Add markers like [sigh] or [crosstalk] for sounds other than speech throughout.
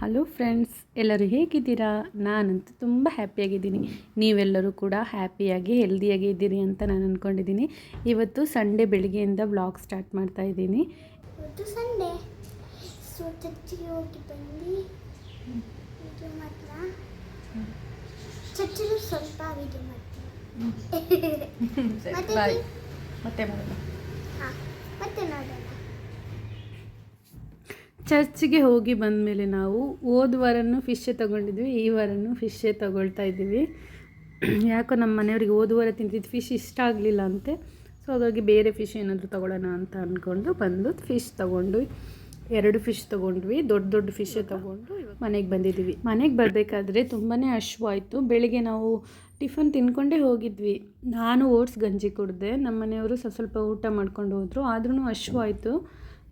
Hello friends ಎಲ್ಲರೂ ಹೇಗಿದ್ದೀರಾ? ನಾನಂತೂ ತುಂಬ ಹ್ಯಾಪಿಯಾಗಿದ್ದೀನಿ. ನೀವೆಲ್ಲರೂ ಕೂಡ ಹ್ಯಾಪಿಯಾಗಿ ಹೆಲ್ದಿಯಾಗಿ ಇದ್ದೀರಿ ಅಂತ ನಾನು ಅಂದ್ಕೊಂಡಿದ್ದೀನಿ ಇವತ್ತು ಸಂಡೇ ಬೆಳಿಗ್ಗೆಯಿಂದ ಬ್ಲಾಗ್ ಸ್ಟಾರ್ಟ್ ಮಾಡ್ತಾ ಇದ್ದೀನಿ. ಇವತ್ತು ಸಂಡೇ. ಹೋಗಿ ಬಂದು ಮಾತ್ರ ಸ್ವಲ್ಪ [laughs] ಮತ್ತೆ ಮತ್ತೆ ಮತ್ತೆ ನೋಡೋಣ. ಚರ್ಚ್ಗೆ ಹೋಗಿ ಬಂದ ಮೇಲೆ ನಾವು ಹೋದ ವಾರನೂ ತಗೊಂಡಿದ್ವಿ ತೊಗೊಂಡಿದ್ವಿ, ಈ ವಾರನೂ ಫಿಶ್ಶೆ ತೊಗೊಳ್ತಾ ಇದ್ದೀವಿ. ಯಾಕೋ ನಮ್ಮ ಮನೆಯವ್ರಿಗೆ ಹೋದ ವಾರ ತಿಂತಿದ್ದು ಫಿಶ್ ಇಷ್ಟ ಆಗಲಿಲ್ಲ ಅಂತೆ. ಸೊ ಹಾಗಾಗಿ ಬೇರೆ ಫಿಶ್ ಏನಾದರೂ ತೊಗೊಳ್ಳೋಣ ಅಂತ ಅಂದ್ಕೊಂಡು ಬಂದು ಫಿಶ್ ತೊಗೊಂಡು, ಎರಡು ಫಿಶ್ ತೊಗೊಂಡ್ವಿ, ದೊಡ್ಡ ದೊಡ್ಡ ಫಿಶ್ ತೊಗೊಂಡು ಮನೆಗೆ ಬಂದಿದ್ದೀವಿ. ಮನೆಗೆ ಬರಬೇಕಾದ್ರೆ ತುಂಬಾ ಹಶ್ವಾಯಿತು. ಬೆಳಿಗ್ಗೆ ನಾವು ಟಿಫನ್ ತಿನ್ಕೊಂಡೇ ಹೋಗಿದ್ವಿ. ನಾನು ಓಟ್ಸ್ ಗಂಜಿ ಕುಡಿದೆ, ನಮ್ಮ ಮನೆಯವರು ಸ್ವಲ್ಪ ಸ್ವಲ್ಪ ಊಟ ಮಾಡ್ಕೊಂಡು ಹೋದರು ಆದ್ರೂ ಹಶ್ವಾಯಿತು.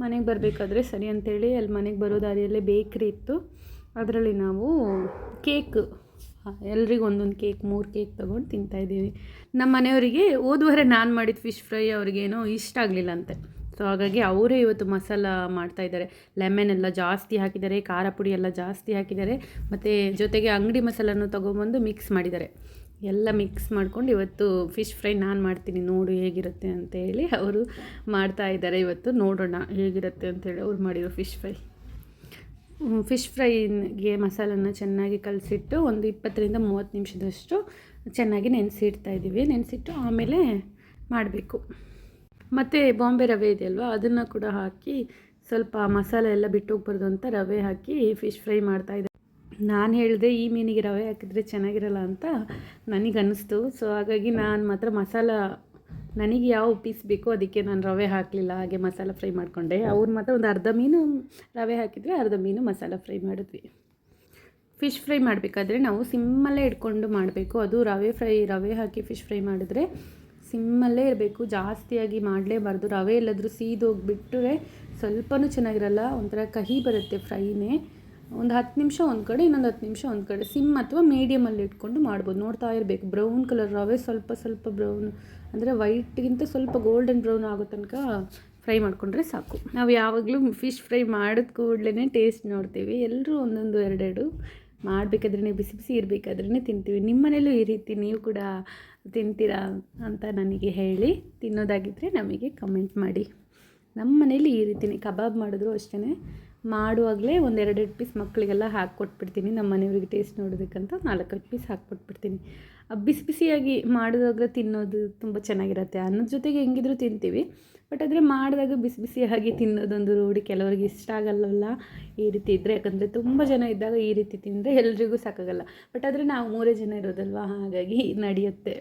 ಮನೆಗೆ ಬರಬೇಕಾದ್ರೆ ಸರಿ ಅಂತೇಳಿ ಅಲ್ಲಿ ಮನೆಗೆ ಬರೋ ದಾರಿಯಲ್ಲೇ ಬೇಕ್ರಿ ಇತ್ತು. ಅದರಲ್ಲಿ ನಾವು ಕೇಕ್ ಎಲ್ರಿಗೂ ಒಂದೊಂದು ಕೇಕ್, ಮೂರು ಕೇಕ್ ತೊಗೊಂಡು ತಿಂತಾಯಿದ್ದೀವಿ ನಮ್ಮ ಮನೆಯವರಿಗೆ ಹೋದ್ವಾರ ನಾನು ಮಾಡಿದ ಫಿಶ್ ಫ್ರೈ ಅವ್ರಿಗೇನೋ ಇಷ್ಟ ಆಗಲಿಲ್ಲ ಅಂತೆ ಸೊ ಹಾಗಾಗಿ ಅವರೇ ಇವತ್ತು ಮಸಾಲ ಮಾಡ್ತಾಯಿದ್ದಾರೆ ಲೆಮನ್ ಎಲ್ಲ ಜಾಸ್ತಿ ಹಾಕಿದ್ದಾರೆ, ಖಾರ ಪುಡಿ ಎಲ್ಲ ಜಾಸ್ತಿ ಹಾಕಿದ್ದಾರೆ, ಮತ್ತು ಜೊತೆಗೆ ಅಂಗಡಿ ಮಸಾಲನೂ ತೊಗೊಂಬಂದು ಮಿಕ್ಸ್ ಮಾಡಿದ್ದಾರೆ. ಎಲ್ಲ ಮಿಕ್ಸ್ ಮಾಡ್ಕೊಂಡು ಇವತ್ತು ಫಿಶ್ ಫ್ರೈ ನಾನು ಮಾಡ್ತೀನಿ. ನೋಡು ಹೇಗಿರುತ್ತೆ ಅಂತೇಳಿ ಅವರು ಮಾಡ್ತಾ ಇದ್ದಾರೆ. ಇವತ್ತು ನೋಡೋಣ ಹೇಗಿರುತ್ತೆ ಅಂತೇಳಿ ಅವ್ರು ಮಾಡಿರೋ ಫಿಶ್ ಫ್ರೈ ಫಿಶ್ ಫ್ರೈಗೆ ಮಸಾಲನ ಚೆನ್ನಾಗಿ ಕಲಸಿಟ್ಟು ಒಂದು ಇಪ್ಪತ್ತರಿಂದ ಮೂವತ್ತು ನಿಮಿಷದಷ್ಟು ಚೆನ್ನಾಗಿ ನೆನೆಸಿಡ್ತಾ ಇದ್ದೀವಿ. ನೆನೆಸಿಟ್ಟು ಆಮೇಲೆ ಮಾಡಬೇಕು. ಮತ್ತು ಬಾಂಬೆ ರವೆ ಇದೆಯಲ್ವ? ಅದನ್ನು ಕೂಡ ಹಾಕಿ ಸ್ವಲ್ಪ ಮಸಾಲೆ ಎಲ್ಲ ಬಿಟ್ಟು ಹೋಗ್ಬಾರ್ದು ಅಂತ ರವೆ ಹಾಕಿ ಫಿಶ್ ಫ್ರೈ ಮಾಡ್ತಾಯಿದ್ದೆ ನಾನು ಹೇಳಿದೆ ಈ ಮೀನಿಗೆ ರವೆ ಹಾಕಿದರೆ ಚೆನ್ನಾಗಿರಲ್ಲ ಅಂತ ನನಗೆ ಅನ್ನಿಸ್ತು. ಸೊ ಹಾಗಾಗಿ ನಾನು ಮಾತ್ರ ಮಸಾಲ, ನನಗೆ ಯಾವ ಪೀಸ್ ಬೇಕೋ ಅದಕ್ಕೆ ನಾನು ರವೆ ಹಾಕಲಿಲ್ಲ, ಹಾಗೆ ಮಸಾಲ ಫ್ರೈ ಮಾಡಿಕೊಂಡೆ. ಅವ್ರು ಮಾತ್ರ ಒಂದು ಅರ್ಧ ಮೀನು ರವೆ ಹಾಕಿದರೆ ಅರ್ಧ ಮೀನು ಮಸಾಲ ಫ್ರೈ ಮಾಡಿದ್ವಿ. ಫಿಶ್ ಫ್ರೈ ಮಾಡಬೇಕಾದ್ರೆ ನಾವು ಸಿಮ್ಮಲ್ಲೇ ಇಟ್ಕೊಂಡು ಮಾಡಬೇಕು. ಅದು ರವೆ ಫ್ರೈ, ರವೆ ಹಾಕಿ ಫಿಶ್ ಫ್ರೈ ಮಾಡಿದ್ರೆ ಸಿಮ್ಮಲ್ಲೇ ಇರಬೇಕು. ಜಾಸ್ತಿಯಾಗಿ ಮಾಡಲೇಬಾರ್ದು. ರವೆ ಎಲ್ಲಾದರೂ ಸೀದೋಗಿಬಿಟ್ರೆ ಸ್ವಲ್ಪನೂ ಚೆನ್ನಾಗಿರಲ್ಲ. ಒಂಥರ ಕಹಿ ಬರುತ್ತೆ ಫ್ರೈನೇ. ಒಂದು ಹತ್ತು ನಿಮಿಷ ಒಂದು ಕಡೆ, ಇನ್ನೊಂದು ಹತ್ತು ನಿಮಿಷ ಒಂದು ಕಡೆ. ಸಿಮ್ ಅಥವಾ ಮೀಡಿಯಮಲ್ಲಿ ಇಟ್ಕೊಂಡು ಮಾಡ್ಬೋದು. ನೋಡ್ತಾ ಇರಬೇಕು. ಬ್ರೌನ್ ಕಲರ್ ರವೆ ಸ್ವಲ್ಪ ಸ್ವಲ್ಪ ಬ್ರೌನ್ ಅಂದರೆ ವೈಟ್ಗಿಂತ ಸ್ವಲ್ಪ ಗೋಲ್ಡನ್ ಬ್ರೌನ್ ಆಗೋ ತನಕ ಫ್ರೈ ಮಾಡಿಕೊಂಡ್ರೆ ಸಾಕು. ನಾವು ಯಾವಾಗಲೂ ಫಿಶ್ ಫ್ರೈ ಮಾಡಿದ ಕೂಡಲೇ ಟೇಸ್ಟ್ ನೋಡ್ತೀವಿ. ಎಲ್ಲರೂ ಒಂದೊಂದು ಎರಡೆರಡು ಮಾಡಬೇಕಾದ್ರೆ ಬಿಸಿ ಬಿಸಿ ಇರಬೇಕಾದ್ರೆ ತಿಂತೀವಿ. ನಿಮ್ಮ ಮನೇಲೂ ಈ ರೀತಿ ನೀವು ಕೂಡ ತಿಂತೀರಾ ಅಂತ ನನಗೆ ಹೇಳಿ ತಿನ್ನೋದಾಗಿದ್ದರೆ ನಮಗೆ ಕಮೆಂಟ್ ಮಾಡಿ. ನಮ್ಮ ಮನೇಲಿ ಈ ರೀತಿನೇ. ಕಬಾಬ್ ಮಾಡಿದ್ರು ಅಷ್ಟೇ ಮಾಡುವಾಗಲೇ ಒಂದು ಎರಡೆರಡು ಪೀಸ್ ಮಕ್ಕಳಿಗೆಲ್ಲ ಹಾಕ್ಕೊಟ್ಬಿಡ್ತೀನಿ ನಮ್ಮ ಮನೆಯವ್ರಿಗೆ ಟೇಸ್ಟ್ ನೋಡೋದಕ್ಕಂತ ನಾಲ್ಕೈದು ಪೀಸ್ ಹಾಕ್ಕೊಟ್ಬಿಡ್ತೀನಿ ಬಿಸಿ ಬಿಸಿಯಾಗಿ ಮಾಡಿದಾಗ ತಿನ್ನೋದು ತುಂಬ ಚೆನ್ನಾಗಿರುತ್ತೆ. ಅನ್ನದ ಜೊತೆಗೆ ಹೆಂಗಿದ್ರು ತಿಂತೀವಿ. ಬಟ್ ಆದರೆ ಮಾಡಿದಾಗ ಬಿಸಿ ಬಿಸಿಯಾಗಿ ತಿನ್ನೋದೊಂದು ರೂಢಿ ಕೆಲವರಿಗೆ ಇಷ್ಟ ಆಗಲ್ಲವಲ್ಲ ಈ ರೀತಿ ಇದ್ದರೆ ಯಾಕಂದರೆ ತುಂಬ ಜನ ಇದ್ದಾಗ ಈ ರೀತಿ ತಿಂದರೆ ಎಲ್ರಿಗೂ ಸಾಕಾಗಲ್ಲ. ಬಟ್ ಆದರೆ ನಾವು ಮೂರೇ ಜನ ಇರೋದಲ್ವ? ಹಾಗಾಗಿ ನಡೆಯುತ್ತೆ.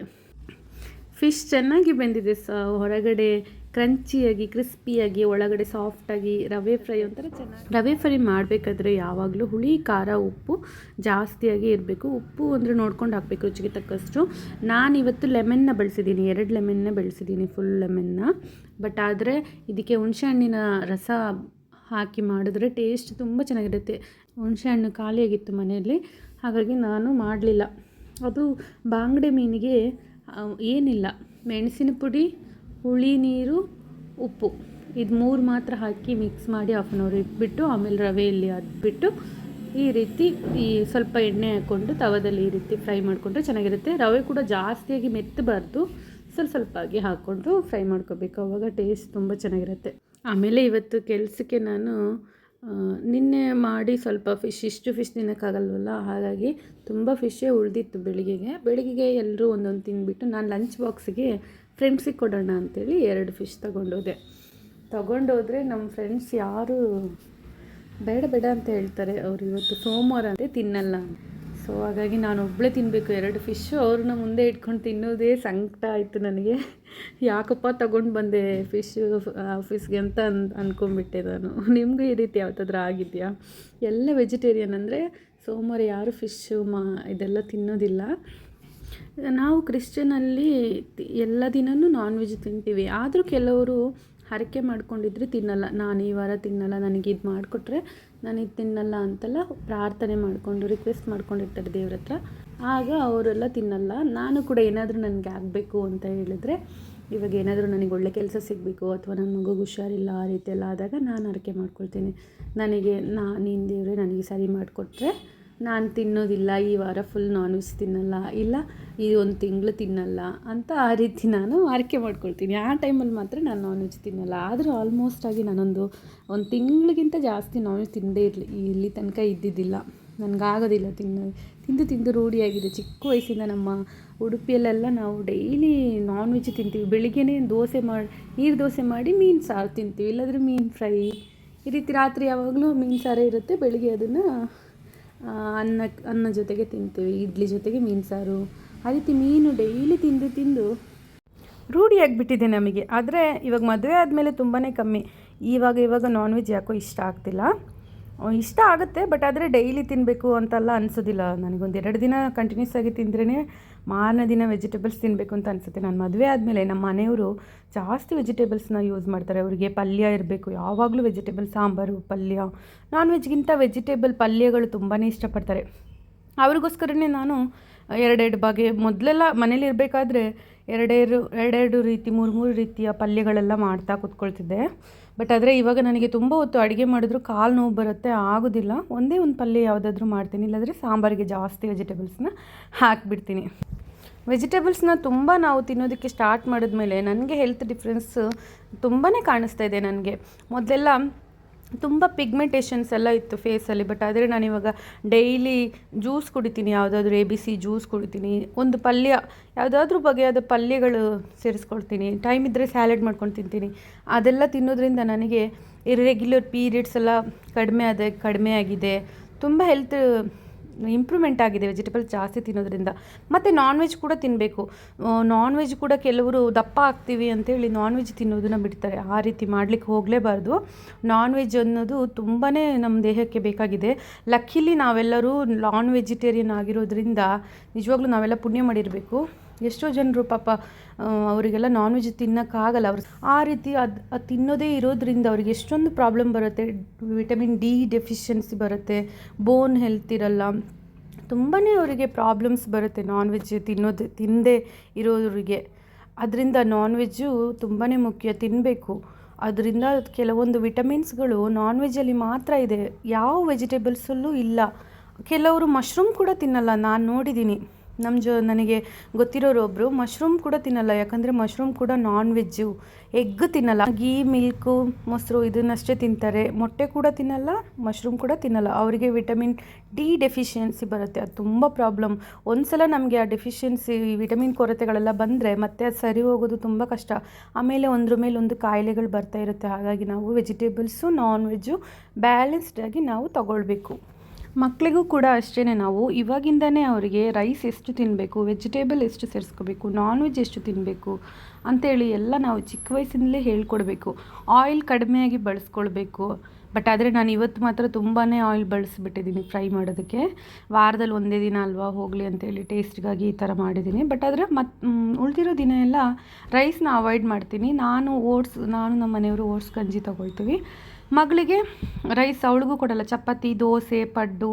ಫಿಶ್ ಚೆನ್ನಾಗಿ ಬೆಂದಿದೆ ಸ ಹೊರಗಡೆ ಕ್ರಂಚಿಯಾಗಿ, ಕ್ರಿಸ್ಪಿಯಾಗಿ, ಒಳಗಡೆ ಸಾಫ್ಟಾಗಿ ರವೆ ಫ್ರೈ ಒಂಥರ ಚೆನ್ನಾಗಿ. ರವೆ ಫ್ರೈ ಮಾಡಬೇಕಾದ್ರೆ ಯಾವಾಗಲೂ ಹುಳಿ, ಖಾರ, ಉಪ್ಪು ಜಾಸ್ತಿಯಾಗಿ ಇರಬೇಕು. ಉಪ್ಪು ಅಂದರೆ ನೋಡ್ಕೊಂಡು ಹಾಕಬೇಕು ರುಚಿಗೆ ತಕ್ಕಷ್ಟು. ನಾನು ಇವತ್ತು ಲೆಮನ್ನ ಬಳಸಿದ್ದೀನಿ, ಎರಡು ಲೆಮನ್ನ ಬೆಳೆಸಿದ್ದೀನಿ ಫುಲ್ ಲೆಮನ್ನ. ಬಟ್ ಆದರೆ ಇದಕ್ಕೆ ಹುಣಸೆಹಣ್ಣಿನ ರಸ ಹಾಕಿ ಮಾಡಿದ್ರೆ ಟೇಸ್ಟ್ ತುಂಬ ಚೆನ್ನಾಗಿರುತ್ತೆ. ಹುಣಸೆಹಣ್ಣು ಖಾಲಿಯಾಗಿತ್ತು ಮನೆಯಲ್ಲಿ, ಹಾಗಾಗಿ ನಾನು ಮಾಡಲಿಲ್ಲ. ಅದು ಬಾಂಗಡೆ ಮೀನಿಗೆ ಏನಿಲ್ಲ. ಮೆಣಸಿನ ಪುಡಿ ಹುಳಿ ನೀರು, ಉಪ್ಪು. ಇದು ಮೂರು ಮಾತ್ರ ಹಾಕಿ ಮಿಕ್ಸ್ ಮಾಡಿ ಹಾಫ್ ಆನ್ ಅವರ್ ಇಟ್ಬಿಟ್ಟು, ಆಮೇಲೆ ರವೆಯಲ್ಲಿ ಅದ್ಬಿಟ್ಟು ಈ ರೀತಿ ಈ ಸ್ವಲ್ಪ ಎಣ್ಣೆ ಹಾಕ್ಕೊಂಡು ತವದಲ್ಲಿ ಈ ರೀತಿ ಫ್ರೈ ಮಾಡಿಕೊಂಡ್ರೆ ಚೆನ್ನಾಗಿರುತ್ತೆ. ರವೆ ಕೂಡ ಜಾಸ್ತಿಯಾಗಿ ಮೆತ್ತಬಾರ್ದು. ಸ್ವಲ್ಪ ಸ್ವಲ್ಪ ಆಗಿ ಹಾಕ್ಕೊಂಡು ಫ್ರೈ ಮಾಡ್ಕೋಬೇಕು. ಅವಾಗ ಟೇಸ್ಟ್ ತುಂಬ ಚೆನ್ನಾಗಿರುತ್ತೆ. ಆಮೇಲೆ ಇವತ್ತು ಕೆಲಸಕ್ಕೆ ನಾನು ನಿನ್ನೆ ಮಾಡಿ ಸ್ವಲ್ಪ ಫಿಶ್ ಇಷ್ಟು ಫಿಶ್ ತಿನ್ನೋಕ್ಕಾಗಲ್ವಲ್ಲ? ಹಾಗಾಗಿ ತುಂಬ ಫಿಶ್ಶೇ ಉಳಿದಿತ್ತು ಬೆಳಿಗ್ಗೆಗೆ. ಬೆಳಿಗ್ಗೆಗೆ ಎಲ್ಲರೂ ಒಂದೊಂದು ತಿಂದುಬಿಟ್ಟು ನಾನು ಲಂಚ್ ಬಾಕ್ಸಿಗೆ ಫ್ರೆಂಡ್ಸಿಗೆ ಕೊಡೋಣ ಅಂತೇಳಿ ಎರಡು ಫಿಶ್ ತೊಗೊಂಡೋದೆ. ತೊಗೊಂಡೋದ್ರೆ ನಮ್ಮ ಫ್ರೆಂಡ್ಸ್ ಯಾರು ಬೇಡ ಬೇಡ ಅಂತ ಹೇಳ್ತಾರೆ. ಅವ್ರು ಇವತ್ತು ಸೋಮವಾರ ಅಂತ ತಿನ್ನಲ್ಲ ಸೊ ಹಾಗಾಗಿ ನಾನು ಒಬ್ಬಳೇ ತಿನ್ನಬೇಕು ಎರಡು ಫಿಶ್ಶು ಅವ್ರನ್ನ ಮುಂದೆ ಇಟ್ಕೊಂಡು ತಿನ್ನೋದೇ ಸಂಕಟ ಆಯಿತು ನನಗೆ. ಯಾಕಪ್ಪ ತಗೊಂಡು ಬಂದೆ ಫಿಶ್ಶು ಆಫೀಸ್ಗೆ ಅಂತ ಅನ್ ಅಂದ್ಕೊಂಡ್ಬಿಟ್ಟೆ ನಾನು. ನಿಮಗೂ ಈ ರೀತಿ ಯಾವತ್ತಾದ್ರೂ ಆಗಿದೆಯಾ? ಎಲ್ಲ ವೆಜಿಟೇರಿಯನ್ ಅಂದರೆ ಸೋಮವಾರ ಯಾರು ಫಿಶ್ಶು ಮಾ, ಇದೆಲ್ಲ ತಿನ್ನೋದಿಲ್ಲ. ನಾವು ಕ್ರಿಶ್ಚಿಯನಲ್ಲಿ ಎಲ್ಲ ದಿನವೂ ನಾನ್ ವೆಜ್ ತಿಂತೀವಿ. ಆದರೂ ಕೆಲವರು ಹರಕೆ ಮಾಡ್ಕೊಂಡಿದ್ರೆ ತಿನ್ನಲ್ಲ. ನಾನು ಈ ವಾರ ತಿನ್ನಲ್ಲ, ನನಗೆ ಇದು ಮಾಡಿಕೊಟ್ರೆ ನಾನು ಇದು ತಿನ್ನಲ್ಲ ಅಂತೆಲ್ಲ ಪ್ರಾರ್ಥನೆ ಮಾಡಿಕೊಂಡು ರಿಕ್ವೆಸ್ಟ್ ಮಾಡ್ಕೊಂಡಿರ್ತಾರೆ ದೇವ್ರ ಹತ್ರ. ಆಗ ಅವರೆಲ್ಲ ತಿನ್ನಲ್ಲ. ನಾನು ಕೂಡ ಏನಾದರೂ ನನಗೆ ಆಗಬೇಕು ಅಂತ ಹೇಳಿದ್ರೆ, ಇವಾಗ ಏನಾದರೂ ನನಗೆ ಒಳ್ಳೆ ಕೆಲಸ ಸಿಗಬೇಕು ಅಥವಾ ನನ್ನ ಮಗುಗೆ ಹುಷಾರಿಲ್ಲ, ಆ ರೀತಿ ಎಲ್ಲ ಆದಾಗ ನಾನು ಹರಕೆ ಮಾಡ್ಕೊಳ್ತೀನಿ. ನನಗೆ ನಾ ನೀನು ದೇವರೇ ನನಗೆ ಸರಿ ಮಾಡಿಕೊಟ್ರೆ ನಾನು ತಿನ್ನೋದಿಲ್ಲ, ಈ ವಾರ ಫುಲ್ ನಾನ್ ವೆಜ್ ತಿನ್ನಲ್ಲ, ಇಲ್ಲ ಈ ಒಂದು ತಿಂಗಳು ತಿನ್ನಲ್ಲ ಅಂತ ಆ ರೀತಿ ನಾನು ಆರೈಕೆ ಮಾಡ್ಕೊಳ್ತೀನಿ. ಆ ಟೈಮಲ್ಲಿ ಮಾತ್ರ ನಾನು ನಾನ್ ವೆಜ್ ತಿನ್ನಲ್ಲ. ಆದರೂ ಆಲ್ಮೋಸ್ಟ್ ಆಗಿ ನಾನೊಂದು ಒಂದು ತಿಂಗಳಿಗಿಂತ ಜಾಸ್ತಿ ನಾನ್ ವೆಜ್ ತಿಂದೇ ಇರಲಿ, ಇಲ್ಲಿ ತನಕ ಇದ್ದಿದ್ದಿಲ್ಲ. ನನಗಾಗೋದಿಲ್ಲ ತಿನ್ನೋ, ತಿಂದು ತಿಂದು ರೂಢಿಯಾಗಿದೆ ಚಿಕ್ಕ ವಯಸ್ಸಿಂದ ನಮ್ಮ ಉಡುಪಿಯಲ್ಲೆಲ್ಲ ನಾವು ಡೈಲಿ ನಾನ್ ವೆಜ್ ತಿಂತೀವಿ. ಬೆಳಿಗ್ಗೆನೇ ದೋಸೆ ಮಾಡಿ, ನೀರು ದೋಸೆ ಮಾಡಿ ಮೀನು ಸಾರು ತಿಂತೀವಿ. ಇಲ್ಲಾಂದರೆ ಮೀನು ಫ್ರೈ. ಈ ರೀತಿ ರಾತ್ರಿ ಯಾವಾಗಲೂ ಮೀನು ಸಾರೇ ಇರುತ್ತೆ. ಬೆಳಿಗ್ಗೆ ಅದನ್ನು ಅನ್ನ ಅನ್ನ ಜೊತೆಗೆ ತಿಂತೀವಿ, ಇಡ್ಲಿ ಜೊತೆಗೆ ಮೀನು ಸಾರು. ಆ ರೀತಿ ಮೀನು ಡೈಲಿ ತಿಂದು ತಿಂದು ರೂಢಿಯಾಗಿಬಿಟ್ಟಿದೆ ನಮಗೆ. ಆದರೆ ಇವಾಗ ಮದುವೆ ಆದಮೇಲೆ ತುಂಬಾ ಕಮ್ಮಿ. ಇವಾಗ ಇವಾಗ ನಾನ್ ವೆಜ್ ಯಾಕೋ ಇಷ್ಟ ಆಗ್ತಿಲ್ಲ. ಇಷ್ಟ ಆಗುತ್ತೆ ಬಟ್ ಆದರೆ ಡೈಲಿ ತಿನ್ನಬೇಕು ಅಂತೆಲ್ಲ ಅನಿಸೋದಿಲ್ಲ. ನನಗೊಂದು ಎರಡು ದಿನ ಕಂಟಿನ್ಯೂಸ್ ಆಗಿ ತಿಂದ್ರೇ ಮಾರನೇ ದಿನ ವೆಜಿಟೇಬಲ್ಸ್ ತಿನ್ನಬೇಕು ಅಂತ ಅನಿಸುತ್ತೆ. ನಾನು ಮದುವೆ ಆದಮೇಲೆ ನಮ್ಮ ಮನೆಯವರು ಜಾಸ್ತಿ ವೆಜಿಟೇಬಲ್ಸ್ನ ಯೂಸ್ ಮಾಡ್ತಾರೆ. ಅವರಿಗೆ ಪಲ್ಯ ಇರಬೇಕು. ಯಾವಾಗಲೂ ವೆಜಿಟೇಬಲ್ ಸಾಂಬಾರು, ಪಲ್ಯ ನಾನ್ ವೆಜ್ಗಿಂತ ವೆಜಿಟೇಬಲ್ ಪಲ್ಯಗಳು ತುಂಬಾ ಇಷ್ಟಪಡ್ತಾರೆ. ಅವ್ರಿಗೋಸ್ಕರನೇ ನಾನು ಎರಡೆರಡು ಬಗೆ, ಮೊದಲೆಲ್ಲ ಮನೇಲಿ ಇರಬೇಕಾದ್ರೆ ಎರಡೆರಡು ಎರಡೆರಡು ರೀತಿ, ಮೂರು ಮೂರು ರೀತಿಯ ಪಲ್ಯಗಳೆಲ್ಲ ಮಾಡ್ತಾ ಕೂತ್ಕೊಳ್ತಿದ್ದೆ. ಬಟ್ ಆದರೆ ಇವಾಗ ನನಗೆ ತುಂಬ ಹೊತ್ತು ಅಡುಗೆ ಮಾಡಿದ್ರು ಕಾಲು ನೋವು ಬರುತ್ತೆ, ಆಗೋದಿಲ್ಲ. ಒಂದೇ ಒಂದು ಪಲ್ಯ ಯಾವುದಾದ್ರೂ ಮಾಡ್ತೀನಿ. ಇಲ್ಲಾಂದರೆ ಸಾಂಬಾರಿಗೆ ಜಾಸ್ತಿ ವೆಜಿಟೇಬಲ್ಸ್ನ ಹಾಕಿಬಿಡ್ತೀನಿ. ವೆಜಿಟೇಬಲ್ಸ್ನ ತುಂಬ ನಾವು ತಿನ್ನೋದಕ್ಕೆ ಸ್ಟಾರ್ಟ್ ಮಾಡಿದ್ಮೇಲೆ ನನಗೆ ಹೆಲ್ತ್ ಡಿಫ್ರೆನ್ಸ್ ತುಂಬಾ ಕಾಣಿಸ್ತಾ ಇದೆ ನನಗೆ. ಮೊದಲೆಲ್ಲ ತುಂಬ ಪಿಗ್ಮೆಂಟೇಷನ್ಸ್ ಎಲ್ಲ ಇತ್ತು ಫೇಸಲ್ಲಿ ಬಟ್ ಆದರೆ ನಾನಿವಾಗ ಡೈಲಿ ಜ್ಯೂಸ್ ಕುಡಿತೀನಿ, ಯಾವುದಾದ್ರೂ ಎ ಬಿ ಸಿ ಜ್ಯೂಸ್ ಕುಡಿತೀನಿ, ಒಂದು ಪಲ್ಯ, ಯಾವುದಾದ್ರೂ ಬಗೆಯಾದ ಪಲ್ಯಗಳು ಸೇರಿಸ್ಕೊಳ್ತೀನಿ ಟೈಮ್ ಇದ್ದರೆ ಸ್ಯಾಲೆಡ್ ಮಾಡ್ಕೊಂಡು ತಿಂತೀನಿ. ಅದೆಲ್ಲ ತಿನ್ನೋದ್ರಿಂದ ನನಗೆ ಇರ್ರೆಗ್ಯುಲರ್ ಪೀರಿಯಡ್ಸ್ ಎಲ್ಲ ಕಡಿಮೆ ಆದ, ಕಡಿಮೆ ಆಗಿದೆ. ತುಂಬ ಹೆಲ್ತ್ ಇಂಪ್ರೂವ್ಮೆಂಟ್ ಆಗಿದೆ ವೆಜಿಟೇಬಲ್ ಜಾಸ್ತಿ ತಿನ್ನೋದ್ರಿಂದ. ಮತ್ತು ನಾನ್ ವೆಜ್ ಕೂಡ ತಿನ್ನಬೇಕು ನಾನ್ ವೆಜ್ ಕೂಡ ಕೆಲವರು ದಪ್ಪ ಆಗ್ತೀವಿ ಅಂತೇಳಿ ನಾನ್ ವೆಜ್ ತಿನ್ನೋದನ್ನ ಬಿಡ್ತಾರೆ. ಆ ರೀತಿ ಮಾಡಲಿಕ್ಕೆ ಹೋಗಲೇಬಾರ್ದು. ನಾನ್ ವೆಜ್ ಅನ್ನೋದು ತುಂಬಾ ನಮ್ಮ ದೇಹಕ್ಕೆ ಬೇಕಾಗಿದೆ. ಲಕ್ಕಿಲಿ ನಾವೆಲ್ಲರೂ ನಾನ್ ವೆಜಿಟೇರಿಯನ್ ಆಗಿರೋದ್ರಿಂದ ನಿಜವಾಗ್ಲೂ ನಾವೆಲ್ಲ ಪುಣ್ಯ ಮಾಡಿರಬೇಕು. ಎಷ್ಟೋ ಜನರು ಪಾಪ ಅವರಿಗೆಲ್ಲ ನಾನ್ ವೆಜ್ ತಿನ್ನೋಕ್ಕಾಗಲ್ಲ. ಅವ್ರು ಆ ರೀತಿ ಅದು ತಿನ್ನೋದೇ ಇರೋದ್ರಿಂದ ಅವ್ರಿಗೆ ಎಷ್ಟೊಂದು ಪ್ರಾಬ್ಲಮ್ ಬರುತ್ತೆ. ವಿಟಮಿನ್ ಡಿ ಡೆಫಿಷಿಯನ್ಸಿ ಬರುತ್ತೆ. ಬೋನ್ ಹೆಲ್ತ್ ಇರಲ್ಲ. ತುಂಬಾ ಅವರಿಗೆ ಪ್ರಾಬ್ಲಮ್ಸ್ ಬರುತ್ತೆ ನಾನ್ ವೆಜ್ ತಿನ್ನೋದು ತಿನ್ನದೇ ಇರೋರಿಗೆ. ಅದರಿಂದ ನಾನ್ ವೆಜ್ಜು ತುಂಬಾ ಮುಖ್ಯ ತಿನ್ನಬೇಕು ಅದರಿಂದ ಕೆಲವೊಂದು ವಿಟಮಿನ್ಸ್ಗಳು ನಾನ್ ವೆಜ್ಜಲ್ಲಿ ಮಾತ್ರ ಇದೆ. ಯಾವ ವೆಜಿಟೇಬಲ್ಸಲ್ಲೂ ಇಲ್ಲ. ಕೆಲವರು ಮಶ್ರೂಮ್ ಕೂಡ ತಿನ್ನಲ್ಲ. ನಾನು ನೋಡಿದ್ದೀನಿ. ನಮ್ಮ ಜೊ, ನನಗೆ ಗೊತ್ತಿರೋರು ಒಬ್ಬರು ಮಶ್ರೂಮ್ ಕೂಡ ತಿನ್ನಲ್ಲ, ಯಾಕಂದರೆ ಮಶ್ರೂಮ್ ಕೂಡ ನಾನ್ ವೆಜ್ಜು ಎಗ್ ತಿನ್ನಲ್ಲ. ಗೀ ಮಿಲ್ಕು ಮೊಸರು ಇದನ್ನಷ್ಟೇ ತಿಂತಾರೆ. ಮೊಟ್ಟೆ ಕೂಡ ತಿನ್ನಲ್ಲ ಮಶ್ರೂಮ್ ಕೂಡ ತಿನ್ನಲ್ಲ. ಅವರಿಗೆ ವಿಟಮಿನ್ ಡಿ ಡೆಫಿಷಿಯನ್ಸಿ ಬರುತ್ತೆ. ಅದು ತುಂಬ ಪ್ರಾಬ್ಲಮ್ ಒಂದ್ಸಲ ನಮಗೆ ಆ ಡೆಫಿಷಿಯನ್ಸಿ ವಿಟಮಿನ್ ಕೊರತೆಗಳೆಲ್ಲ ಬಂದರೆ ಮತ್ತೆ ಅದು ಸರಿ ಹೋಗೋದು ತುಂಬ ಕಷ್ಟ. ಆಮೇಲೆ ಒಂದ್ರ ಮೇಲೆ ಒಂದು ಕಾಯಿಲೆಗಳು ಬರ್ತಾ ಇರುತ್ತೆ. ಹಾಗಾಗಿ ನಾವು ವೆಜಿಟೇಬಲ್ಸು ನಾನ್ ವೆಜ್ಜು ಬ್ಯಾಲೆನ್ಸ್ಡ್ ಆಗಿ ನಾವು ತಗೊಳ್ಬೇಕು. ಮಕ್ಕಳಿಗೂ ಕೂಡ ಅಷ್ಟೇ ನಾವು ಇವಾಗಿಂದನೇ ಅವರಿಗೆ ರೈಸ್ ಎಷ್ಟು ತಿನ್ನಬೇಕು ವೆಜಿಟೇಬಲ್ ಎಷ್ಟು ಸೇರಿಸ್ಕೋಬೇಕು ನಾನ್ ವೆಜ್ ಎಷ್ಟು ತಿನ್ನಬೇಕು ಅಂತೇಳಿ ಎಲ್ಲ ನಾವು ಚಿಕ್ಕ ವಯಸ್ಸಿನಲ್ಲೇ ಹೇಳ್ಕೊಡ್ಬೇಕು. ಆಯಿಲ್ ಕಡಿಮೆಯಾಗಿ ಬಳಸ್ಕೊಳ್ಬೇಕು. ಬಟ್ ಆದರೆ ನಾನು ಇವತ್ತು ಮಾತ್ರ ತುಂಬಾ ಆಯಿಲ್ ಬಳಸಿಬಿಟ್ಟಿದ್ದೀನಿ ಫ್ರೈ ಮಾಡೋದಕ್ಕೆ. ವಾರದಲ್ಲಿ ಒಂದೇ ದಿನ ಅಲ್ವಾ ಹೋಗಲಿ ಅಂತೇಳಿ ಟೇಸ್ಟ್ಗಾಗಿ ಈ ಥರ ಮಾಡಿದ್ದೀನಿ. ಬಟ್ ಆದರೆ ಮತ್ತು ಉಳಿದಿರೋ ದಿನ ಎಲ್ಲ ರೈಸ್ನ ಅವಾಯ್ಡ್ ಮಾಡ್ತೀನಿ. ನಾನು ಓಟ್ಸ್ ನಾನು ನಮ್ಮ ಮನೆಯವರು ಓಟ್ಸ್ ಗಂಜಿ ತೊಗೊಳ್ತೀವಿ. ಮಗಳಿಗೆ ರೈಸ್ ಅವಳಿಗೂ ಕೊಡಲ್ಲ. ಚಪಾತಿ, ದೋಸೆ, ಪಡ್ಡು,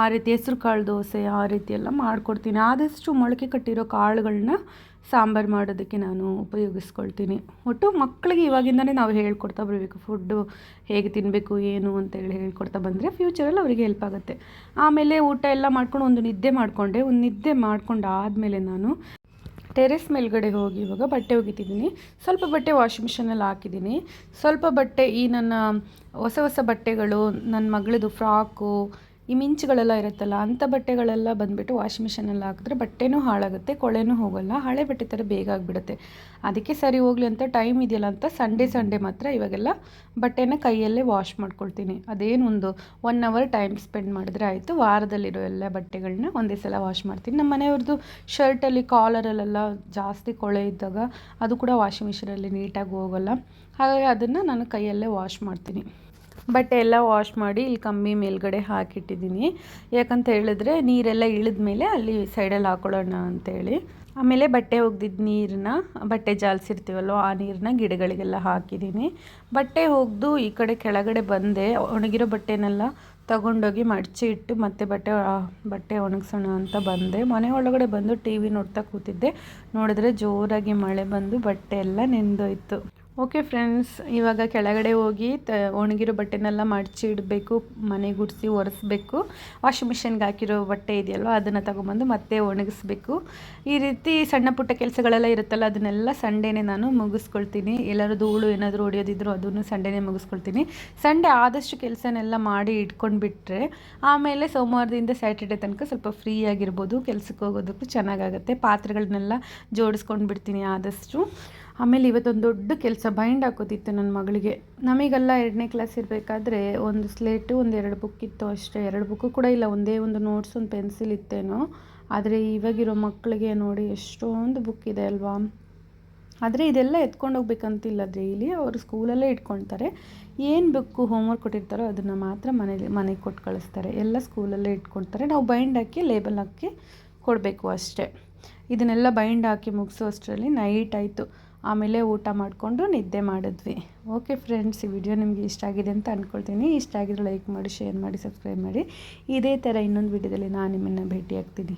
ಆ ರೀತಿ ಹೆಸ್ರು ಕಾಳು ದೋಸೆ ಆ ರೀತಿ ಎಲ್ಲ ಮಾಡಿಕೊಡ್ತೀನಿ. ಆದಷ್ಟು ಮೊಳಕೆ ಕಟ್ಟಿರೋ ಕಾಳುಗಳನ್ನ ಸಾಂಬಾರು ಮಾಡೋದಕ್ಕೆ ನಾನು ಉಪಯೋಗಿಸ್ಕೊಳ್ತೀನಿ. ಒಟ್ಟು ಮಕ್ಕಳಿಗೆ ಇವಾಗಿಂದನೇ ನಾವು ಹೇಳ್ಕೊಡ್ತಾ ಬರಬೇಕು. ಫುಡ್ಡು ಹೇಗೆ ತಿನ್ನಬೇಕು ಏನು ಅಂತೇಳಿ ಹೇಳ್ಕೊಡ್ತಾ ಬಂದರೆ ಫ್ಯೂಚರಲ್ಲಿ ಅವರಿಗೆ ಹೆಲ್ಪ್ ಆಗುತ್ತೆ. ಆಮೇಲೆ ಊಟ ಎಲ್ಲ ಮಾಡ್ಕೊಂಡು ಒಂದು ನಿದ್ದೆ ಮಾಡಿಕೊಂಡೆ. ಒಂದು ನಿದ್ದೆ ಮಾಡ್ಕೊಂಡು ಆದಮೇಲೆ ನಾನು ಟೆರೆಸ್ ಮೇಲ್ಗಡೆ ಹೋಗಿ ಇವಾಗ ಬಟ್ಟೆ ಒಗಿತಿದ್ದೀನಿ. ಸ್ವಲ್ಪ ಬಟ್ಟೆ ವಾಷಿಂಗ್ ಮಿಷನಲ್ಲಿ ಹಾಕಿದ್ದೀನಿ. ಸ್ವಲ್ಪ ಬಟ್ಟೆ ಈ ನನ್ನ ಹೊಸ ಹೊಸ ಬಟ್ಟೆಗಳು, ನನ್ನ ಮಗಳದು ಫ್ರಾಕು ಈ ಮಿಂಚುಗಳೆಲ್ಲ ಇರುತ್ತಲ್ಲ, ಅಂಥ ಬಟ್ಟೆಗಳೆಲ್ಲ ಬಂದುಬಿಟ್ಟು ವಾಷಿಂಗ್ ಮಿಷಿನಲ್ಲಿ ಹಾಕಿದ್ರೆ ಬಟ್ಟೆನೂ ಹಾಳಾಗುತ್ತೆ, ಕೊಳೆನೂ ಹೋಗಲ್ಲ, ಹಳೆ ಬಟ್ಟೆ ಥರ ಬೇಗ ಆಗಿಬಿಡುತ್ತೆ. ಅದಕ್ಕೆ ಸರಿ ಹೋಗಲಿ ಅಂತ ಟೈಮ್ ಇದೆಯಲ್ಲ ಅಂತ ಸಂಡೇ ಸಂಡೇ ಮಾತ್ರ ಇವಾಗೆಲ್ಲ ಬಟ್ಟೆನ ಕೈಯಲ್ಲೇ ವಾಶ್ ಮಾಡ್ಕೊಳ್ತೀನಿ. ಅದೇನು ಒಂದು ಒನ್ ಅವರ್ ಟೈಮ್ ಸ್ಪೆಂಡ್ ಮಾಡಿದ್ರೆ ಆಯಿತು, ವಾರದಲ್ಲಿರೋ ಎಲ್ಲ ಬಟ್ಟೆಗಳನ್ನ ಒಂದೇ ಸಲ ವಾಶ್ ಮಾಡ್ತೀನಿ. ನಮ್ಮ ಮನೆಯವ್ರದ್ದು ಶರ್ಟಲ್ಲಿ, ಕಾಲರಲ್ಲೆಲ್ಲ ಜಾಸ್ತಿ ಕೊಳೆ ಇದ್ದಾಗ ಅದು ಕೂಡ ವಾಷಿಂಗ್ ಮಿಷಿನಲ್ಲಿ ನೀಟಾಗಿ ಹೋಗಲ್ಲ. ಹಾಗಾಗಿ ಅದನ್ನು ನಾನು ಕೈಯಲ್ಲೇ ವಾಶ್ ಮಾಡ್ತೀನಿ. ಬಟ್ಟೆ ಎಲ್ಲ ವಾಶ್ ಮಾಡಿ ಇಲ್ಲಿ ಕಮ್ಮಿ ಮೇಲ್ಗಡೆ ಹಾಕಿಟ್ಟಿದ್ದೀನಿ. ಯಾಕಂತ ಹೇಳಿದ್ರೆ ನೀರೆಲ್ಲ ಇಳಿದ ಮೇಲೆ ಅಲ್ಲಿ ಸೈಡಲ್ಲಿ ಹಾಕೊಳ್ಳೋಣ ಅಂತೇಳಿ. ಆಮೇಲೆ ಬಟ್ಟೆ ಒಗ್ದಿದ್ದ ನೀರನ್ನ ಬಟ್ಟೆ ಜಾಲಿಸಿರ್ತೀವಲ್ವ ಆ ನೀರನ್ನ ಗಿಡಗಳಿಗೆಲ್ಲ ಹಾಕಿದ್ದೀನಿ. ಬಟ್ಟೆ ಒಗ್ದು ಈ ಕಡೆ ಕೆಳಗಡೆ ಬಂದೆ. ಒಣಗಿರೋ ಬಟ್ಟೆನೆಲ್ಲ ತಗೊಂಡೋಗಿ ಮಡಚಿ ಇಟ್ಟು ಮತ್ತೆ ಬಟ್ಟೆ ಬಟ್ಟೆ ಒಣಗಿಸೋಣ ಅಂತ ಬಂದೆ. ಮನೆ ಒಳಗಡೆ ಬಂದು ಟಿ ವಿ ನೋಡ್ತಾ ಕೂತಿದ್ದೆ. ನೋಡಿದ್ರೆ ಜೋರಾಗಿ ಮಳೆ ಬಂದು ಬಟ್ಟೆ ಎಲ್ಲ ನೆಂದೋಯ್ತು. ಓಕೆ ಫ್ರೆಂಡ್ಸ್ ಇವಾಗ ಕೆಳಗಡೆ ಹೋಗಿ ತ, ಒಣಗಿರೋ ಬಟ್ಟೆನೆಲ್ಲ ಮಡಚಿ ಇಡಬೇಕು ಮನೆ ಗುಡಿಸಿ ಒರೆಸ್ಬೇಕು. ವಾಷಿಂಗ್ ಮಿಷಿನ್ಗೆ ಹಾಕಿರೋ ಬಟ್ಟೆ ಇದೆಯಲ್ವ, ಅದನ್ನು ತಗೊಂಬಂದು ಮತ್ತೆ ಒಣಗಿಸ್ಬೇಕು. ಈ ರೀತಿ ಸಣ್ಣ ಪುಟ್ಟ ಕೆಲಸಗಳೆಲ್ಲ ಇರುತ್ತಲ್ಲ, ಅದನ್ನೆಲ್ಲ ಸಂಡೇನೆ ನಾನು ಮುಗಿಸ್ಕೊಳ್ತೀನಿ. ಎಲ್ಲರೂ ಧೂಳು ಏನಾದರೂ ಹೊಡೆಯೋದಿದ್ರು, ಅದನ್ನು ಸಂಡೇನೆ ಮುಗಿಸ್ಕೊಳ್ತೀನಿ. ಸಂಡೇ ಆದಷ್ಟು ಕೆಲಸನೆಲ್ಲ ಮಾಡಿ ಇಟ್ಕೊಂಡು ಬಿಟ್ಟರೆ ಆಮೇಲೆ ಸೋಮವಾರದಿಂದ ಸ್ಯಾಟರ್ಡೆ ತನಕ ಸ್ವಲ್ಪ ಫ್ರೀ ಆಗಿರ್ಬೋದು, ಕೆಲಸಕ್ಕೆ ಹೋಗೋದಕ್ಕೂ ಚೆನ್ನಾಗಾಗುತ್ತೆ. ಪಾತ್ರೆಗಳನ್ನೆಲ್ಲ ಜೋಡಿಸ್ಕೊಂಡು ಬಿಡ್ತೀನಿ ಆದಷ್ಟು. ಆಮೇಲೆ ಇವತ್ತೊಂದು ದೊಡ್ಡ ಕೆಲಸ ಬೈಂಡ್ ಹಾಕೋದಿತ್ತು ನನ್ನ ಮಗಳಿಗೆ. ನಮಗೆಲ್ಲ ಎರಡನೇ ಕ್ಲಾಸ್ ಇರಬೇಕಾದ್ರೆ ಒಂದು ಸ್ಲೇಟು ಒಂದು ಎರಡು ಬುಕ್ ಇತ್ತು ಅಷ್ಟೇ. ಎರಡು ಬುಕ್ಕು ಕೂಡ ಇಲ್ಲ, ಒಂದೇ ಒಂದು ನೋಟ್ಸ್ ಒಂದು ಪೆನ್ಸಿಲ್ ಇತ್ತೇನೋ. ಆದರೆ ಇವಾಗಿರೋ ಮಕ್ಕಳಿಗೆ ನೋಡಿ ಎಷ್ಟೊಂದು ಬುಕ್ ಇದೆ ಅಲ್ವಾ? ಆದರೆ ಇದೆಲ್ಲ ಎತ್ಕೊಂಡು ಹೋಗ್ಬೇಕಂತಿಲ್ಲ ಡೈಲಿ ಅವರು ಸ್ಕೂಲಲ್ಲೇ ಇಟ್ಕೊಳ್ತಾರೆ. ಏನು ಬುಕ್ಕು ಹೋಮ್ವರ್ಕ್ ಕೊಟ್ಟಿರ್ತಾರೋ ಅದನ್ನು ಮಾತ್ರ ಮನೇಲಿ, ಮನೆಗೆ ಕೊಟ್ಟು ಕಳಿಸ್ತಾರೆ. ಎಲ್ಲ ಸ್ಕೂಲಲ್ಲೇ ಇಟ್ಕೊಳ್ತಾರೆ. ನಾವು ಬೈಂಡ್ ಹಾಕಿ ಲೇಬಲ್ ಹಾಕಿ ಕೊಡಬೇಕು ಅಷ್ಟೇ. ಇದನ್ನೆಲ್ಲ ಬೈಂಡ್ ಹಾಕಿ ಮುಗಿಸೋ ಅಷ್ಟರಲ್ಲಿ ನೈಟ್ ಆಯಿತು. ಆಮೇಲೆ ಊಟ ಮಾಡಿಕೊಂಡು ನಿದ್ದೆ ಮಾಡಿದ್ವಿ. ಓಕೆ ಫ್ರೆಂಡ್ಸ್ ಈ ವಿಡಿಯೋ ನಿಮಗೆ ಇಷ್ಟ ಆಗಿದೆ ಅಂತ ಅಂದ್ಕೊಳ್ತೀನಿ ಇಷ್ಟ ಆಗಿದ್ರೆ ಲೈಕ್ ಮಾಡಿ ಶೇರ್ ಮಾಡಿ ಸಬ್ಸ್ಕ್ರೈಬ್ ಮಾಡಿ. ಇದೇ ಥರ ಇನ್ನೊಂದು ವಿಡಿಯೋದಲ್ಲಿ ನಾನು ನಿಮ್ಮನ್ನು ಭೇಟಿ ಆಗ್ತೀನಿ